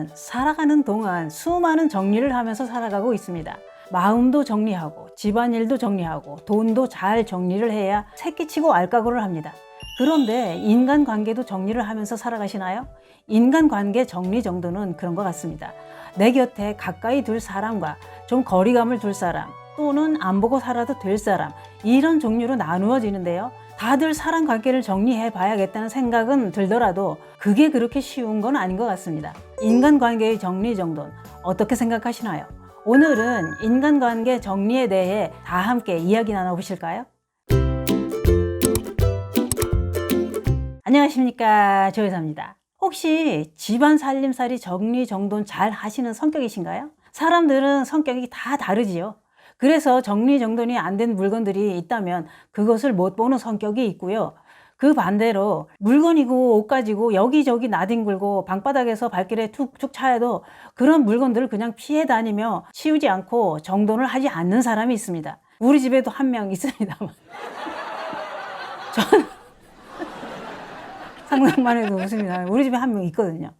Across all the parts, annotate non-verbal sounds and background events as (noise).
우리는 살아가는 동안 수많은 정리를 하면서 살아가고 있습니다. 마음도 정리하고 집안일도 정리하고 돈도 잘 정리를 해야 새끼치고 알까고를 합니다. 그런데 인간관계도 정리를 하면서 살아가시나요? 인간관계 정리 정도는 그런 것 같습니다. 내 곁에 가까이 둘 사람과 좀 거리감을 둘 사람 또는 안 보고 살아도 될 사람 이런 종류로 나누어지는데요. 다들 사람 관계를 정리해 봐야겠다는 생각은 들더라도 그게 그렇게 쉬운 건 아닌 것 같습니다. 인간관계의 정리 정도는 어떻게 생각하시나요? 오늘은 인간관계 정리에 대해 다 함께 이야기 나눠보실까요? 안녕하십니까 조회사입니다. 혹시 집안 살림살이 정리 정돈 잘 하시는 성격이신가요? 사람들은 성격이 다 다르지요. 그래서 정리정돈이 안 된 물건들이 있다면 그것을 못 보는 성격이 있고요. 그 반대로 물건이고 옷 가지고 여기저기 나뒹굴고 방바닥에서 발길에 툭툭 차여도 그런 물건들을 그냥 피해 다니며 치우지 않고 정돈을 하지 않는 사람이 있습니다. 우리 집에도 한 명 있습니다만. (laughs) 저는 상상만 해도 웃습니다. 우리 집에 한 명 있거든요.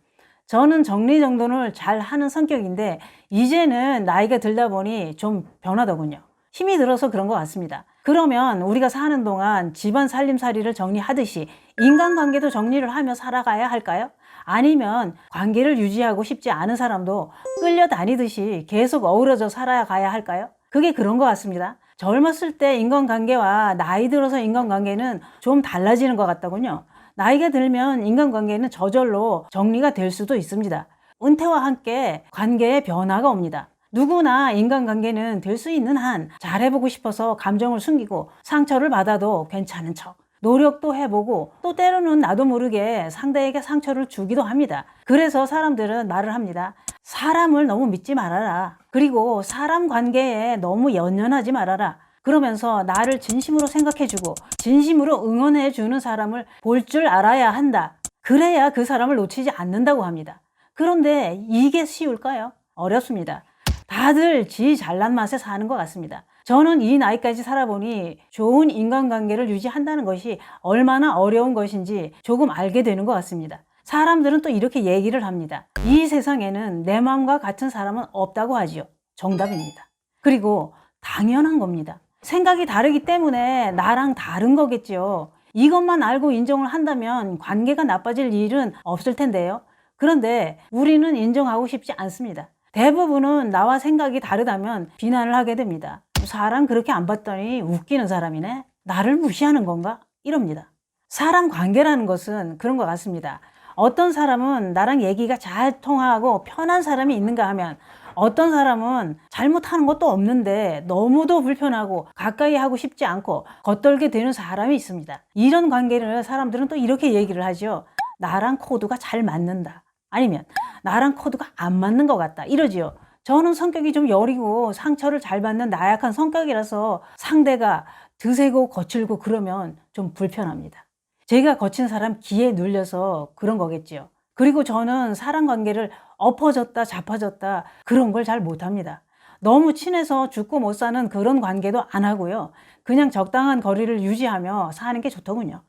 저는 정리정돈을 잘 하는 성격인데 이제는 나이가 들다 보니 좀 변하더군요. 힘이 들어서 그런 것 같습니다. 그러면 우리가 사는 동안 집안 살림살이를 정리하듯이 인간관계도 정리를 하며 살아가야 할까요? 아니면 관계를 유지하고 싶지 않은 사람도 끌려다니듯이 계속 어우러져 살아가야 할까요? 그게 그런 것 같습니다. 젊었을 때 인간관계와 나이 들어서 인간관계는 좀 달라지는 것 같더군요. 나이가 들면 인간관계는 저절로 정리가 될 수도 있습니다. 은퇴와 함께 관계에 변화가 옵니다. 누구나 인간관계는 될 수 있는 한 잘해보고 싶어서 감정을 숨기고 상처를 받아도 괜찮은 척. 노력도 해보고 또 때로는 나도 모르게 상대에게 상처를 주기도 합니다. 그래서 사람들은 말을 합니다. 사람을 너무 믿지 말아라. 그리고 사람 관계에 너무 연연하지 말아라. 그러면서 나를 진심으로 생각해주고 진심으로 응원해주는 사람을 볼 줄 알아야 한다. 그래야 그 사람을 놓치지 않는다고 합니다. 그런데 이게 쉬울까요? 어렵습니다. 다들 지 잘난 맛에 사는 것 같습니다. 저는 이 나이까지 살아보니 좋은 인간관계를 유지한다는 것이 얼마나 어려운 것인지 조금 알게 되는 것 같습니다. 사람들은 또 이렇게 얘기를 합니다. 이 세상에는 내 마음과 같은 사람은 없다고 하지요. 정답입니다. 그리고 당연한 겁니다. 생각이 다르기 때문에 나랑 다른 거겠지요. 이것만 알고 인정을 한다면 관계가 나빠질 일은 없을 텐데요. 그런데 우리는 인정하고 싶지 않습니다. 대부분은 나와 생각이 다르다면 비난을 하게 됩니다. 사람 그렇게 안 봤더니 웃기는 사람이네? 나를 무시하는 건가? 이럽니다. 사람 관계라는 것은 그런 것 같습니다. 어떤 사람은 나랑 얘기가 잘 통하고 편한 사람이 있는가 하면 어떤 사람은 잘못하는 것도 없는데 너무도 불편하고 가까이 하고 싶지 않고 겉돌게 되는 사람이 있습니다. 이런 관계를 사람들은 또 이렇게 얘기를 하죠. 나랑 코드가 잘 맞는다. 아니면 나랑 코드가 안 맞는 것 같다. 이러지요. 저는 성격이 좀 여리고 상처를 잘 받는 나약한 성격이라서 상대가 드세고 거칠고 그러면 좀 불편합니다. 제가 거친 사람 기에 눌려서 그런 거겠지요. 그리고 저는 사람 관계를 엎어졌다 잡아졌다 그런 걸 잘 못합니다. 너무 친해서 죽고 못 사는 그런 관계도 안 하고요. 그냥 적당한 거리를 유지하며 사는 게 좋더군요.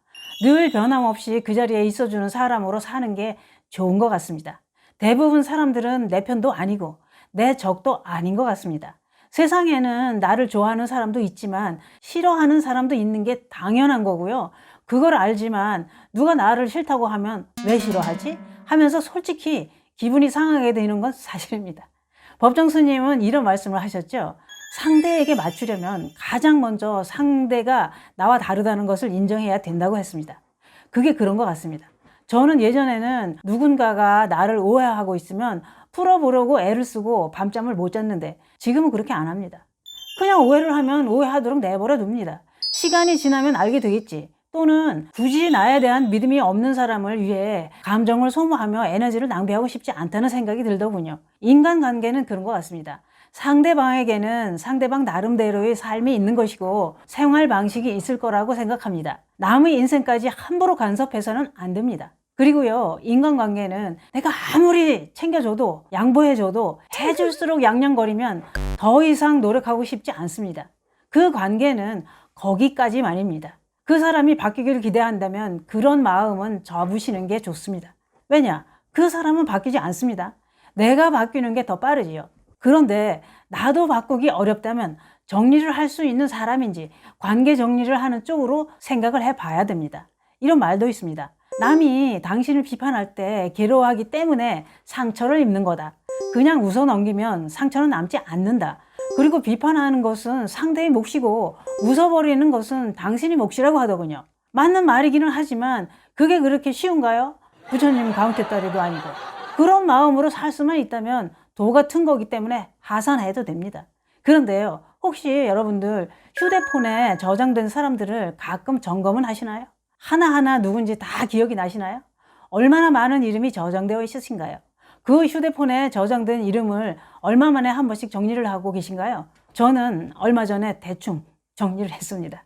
늘 변함없이 그 자리에 있어주는 사람으로 사는 게 좋은 것 같습니다. 대부분 사람들은 내 편도 아니고 내 적도 아닌 것 같습니다. 세상에는 나를 좋아하는 사람도 있지만 싫어하는 사람도 있는 게 당연한 거고요. 그걸 알지만 누가 나를 싫다고 하면 왜 싫어하지? 하면서 솔직히 기분이 상하게 되는 건 사실입니다. 법정 스님은 이런 말씀을 하셨죠. 상대에게 맞추려면 가장 먼저 상대가 나와 다르다는 것을 인정해야 된다고 했습니다. 그게 그런 것 같습니다. 저는 예전에는 누군가가 나를 오해하고 있으면 풀어보려고 애를 쓰고 밤잠을 못 잤는데 지금은 그렇게 안 합니다. 그냥 오해를 하면 오해하도록 내버려 둡니다. 시간이 지나면 알게 되겠지. 또는 굳이 나에 대한 믿음이 없는 사람을 위해 감정을 소모하며 에너지를 낭비하고 싶지 않다는 생각이 들더군요. 인간관계는 그런 것 같습니다. 상대방에게는 상대방 나름대로의 삶이 있는 것이고 생활 방식이 있을 거라고 생각합니다. 남의 인생까지 함부로 간섭해서는 안 됩니다. 그리고요, 인간관계는 내가 아무리 챙겨줘도, 양보해줘도 해줄수록 양냥거리면 더 이상 노력하고 싶지 않습니다. 그 관계는 거기까지만입니다. 그 사람이 바뀌기를 기대한다면 그런 마음은 접으시는 게 좋습니다. 왜냐? 그 사람은 바뀌지 않습니다. 내가 바뀌는 게 더 빠르지요. 그런데 나도 바꾸기 어렵다면 정리를 할 수 있는 사람인지 관계 정리를 하는 쪽으로 생각을 해 봐야 됩니다. 이런 말도 있습니다. 남이 당신을 비판할 때 괴로워하기 때문에 상처를 입는 거다. 그냥 웃어 넘기면 상처는 남지 않는다. 그리고 비판하는 것은 상대의 몫이고 웃어버리는 것은 당신이 몫이라고 하더군요. 맞는 말이기는 하지만 그게 그렇게 쉬운가요? 부처님 가운데 딸이도 아니고. 그런 마음으로 살 수만 있다면 도 같은 거기 때문에 하산해도 됩니다. 그런데요, 혹시 여러분들 휴대폰에 저장된 사람들을 가끔 점검은 하시나요? 하나하나 누군지 다 기억이 나시나요? 얼마나 많은 이름이 저장되어 있으신가요? 그 휴대폰에 저장된 이름을 얼마 만에 한 번씩 정리를 하고 계신가요? 저는 얼마 전에 대충 정리를 했습니다.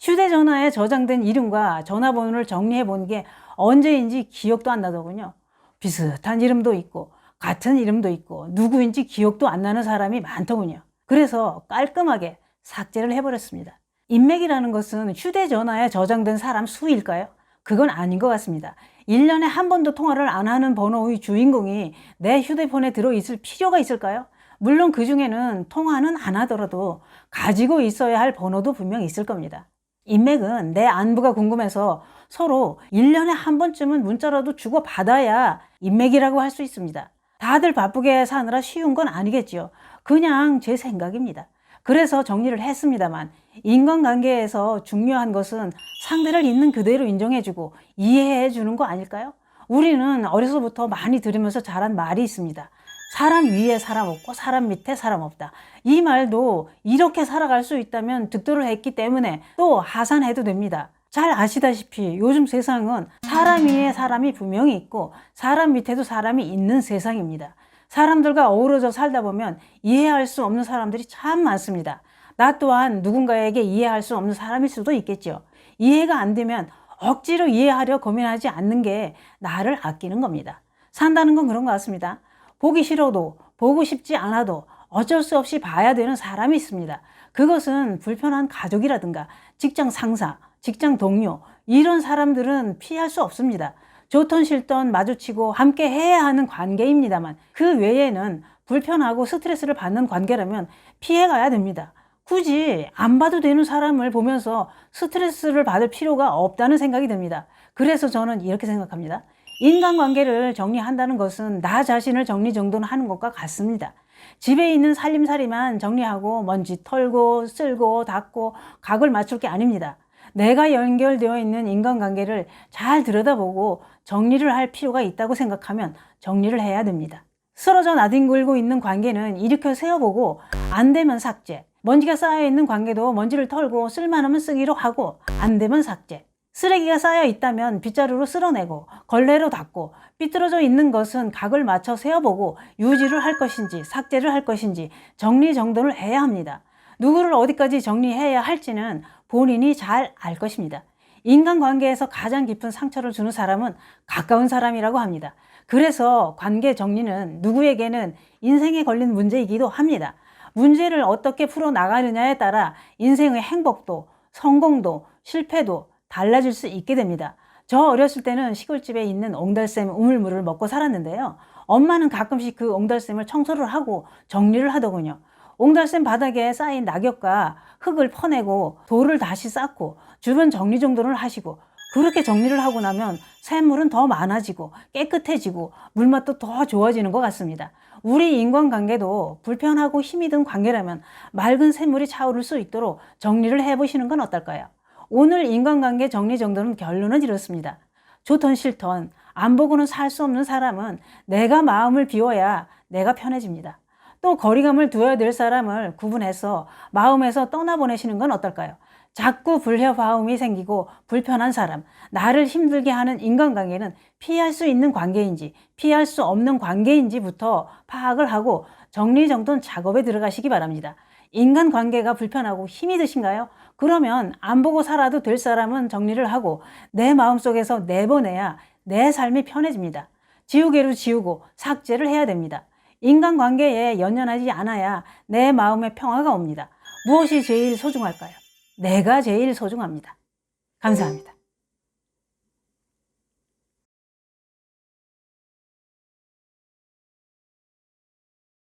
휴대전화에 저장된 이름과 전화번호를 정리해 본 게 언제인지 기억도 안 나더군요. 비슷한 이름도 있고, 같은 이름도 있고, 누구인지 기억도 안 나는 사람이 많더군요. 그래서 깔끔하게 삭제를 해버렸습니다. 인맥이라는 것은 휴대전화에 저장된 사람 수일까요? 그건 아닌 것 같습니다. 1년에 한 번도 통화를 안 하는 번호의 주인공이 내 휴대폰에 들어있을 필요가 있을까요? 물론 그 중에는 통화는 안 하더라도 가지고 있어야 할 번호도 분명 있을 겁니다. 인맥은 내 안부가 궁금해서 서로 1년에 한 번쯤은 문자라도 주고 받아야 인맥이라고 할 수 있습니다. 다들 바쁘게 사느라 쉬운 건 아니겠지요. 그냥 제 생각입니다. 그래서 정리를 했습니다만 인간관계에서 중요한 것은 상대를 있는 그대로 인정해주고 이해해 주는 거 아닐까요? 우리는 어려서부터 많이 들으면서 자란 말이 있습니다. 사람 위에 사람 없고 사람 밑에 사람 없다. 이 말도 이렇게 살아갈 수 있다면 득도를 했기 때문에 또 하산해도 됩니다. 잘 아시다시피 요즘 세상은 사람 위에 사람이 분명히 있고 사람 밑에도 사람이 있는 세상입니다. 사람들과 어우러져 살다 보면 이해할 수 없는 사람들이 참 많습니다. 나 또한 누군가에게 이해할 수 없는 사람일 수도 있겠죠. 이해가 안 되면 억지로 이해하려 고민하지 않는 게 나를 아끼는 겁니다. 산다는 건 그런 것 같습니다. 보기 싫어도 보고 싶지 않아도 어쩔 수 없이 봐야 되는 사람이 있습니다. 그것은 불편한 가족이라든가 직장 상사, 직장 동료 이런 사람들은 피할 수 없습니다. 좋던 싫던 마주치고 함께 해야 하는 관계입니다만 그 외에는 불편하고 스트레스를 받는 관계라면 피해가야 됩니다. 굳이 안 봐도 되는 사람을 보면서 스트레스를 받을 필요가 없다는 생각이 듭니다. 그래서 저는 이렇게 생각합니다. 인간관계를 정리한다는 것은 나 자신을 정리 정도는 하는 것과 같습니다. 집에 있는 살림살이만 정리하고 먼지 털고 쓸고 닦고 각을 맞출 게 아닙니다. 내가 연결되어 있는 인간관계를 잘 들여다보고 정리를 할 필요가 있다고 생각하면 정리를 해야 됩니다. 쓰러져 나뒹굴고 있는 관계는 일으켜 세워보고 안 되면 삭제. 먼지가 쌓여있는 관계도 먼지를 털고 쓸만하면 쓰기로 하고 안 되면 삭제. 쓰레기가 쌓여 있다면 빗자루로 쓸어내고 걸레로 닦고 삐뚤어져 있는 것은 각을 맞춰 세어보고 유지를 할 것인지 삭제를 할 것인지 정리정돈을 해야 합니다. 누구를 어디까지 정리해야 할지는 본인이 잘 알 것입니다. 인간관계에서 가장 깊은 상처를 주는 사람은 가까운 사람이라고 합니다. 그래서 관계 정리는 누구에게는 인생에 걸린 문제이기도 합니다. 문제를 어떻게 풀어나가느냐에 따라 인생의 행복도, 성공도, 실패도 달라질 수 있게 됩니다. 저 어렸을 때는 시골집에 있는 옹달샘 우물물을 먹고 살았는데요. 엄마는 가끔씩 그 옹달샘을 청소를 하고 정리를 하더군요. 옹달샘 바닥에 쌓인 낙엽과 흙을 퍼내고 돌을 다시 쌓고 주변 정리 정돈을 하시고 그렇게 정리를 하고 나면 샘물은 더 많아지고 깨끗해지고 물맛도 더 좋아지는 것 같습니다. 우리 인간관계도 불편하고 힘이 든 관계라면 맑은 샘물이 차오를 수 있도록 정리를 해보시는 건 어떨까요? 오늘 인간관계 정리 정도는 결론은 이렇습니다. 좋던 싫던 안 보고는 살 수 없는 사람은 내가 마음을 비워야 내가 편해집니다. 또 거리감을 두어야 될 사람을 구분해서 마음에서 떠나보내시는 건 어떨까요? 자꾸 불협화음이 생기고 불편한 사람, 나를 힘들게 하는 인간관계는 피할 수 있는 관계인지 피할 수 없는 관계인지부터 파악을 하고 정리정돈 작업에 들어가시기 바랍니다. 인간관계가 불편하고 힘이 드신가요? 그러면 안 보고 살아도 될 사람은 정리를 하고 내 마음속에서 내보내야 내 삶이 편해집니다. 지우개로 지우고 삭제를 해야 됩니다. 인간관계에 연연하지 않아야 내 마음의 평화가 옵니다. 무엇이 제일 소중할까요? 내가 제일 소중합니다. 감사합니다.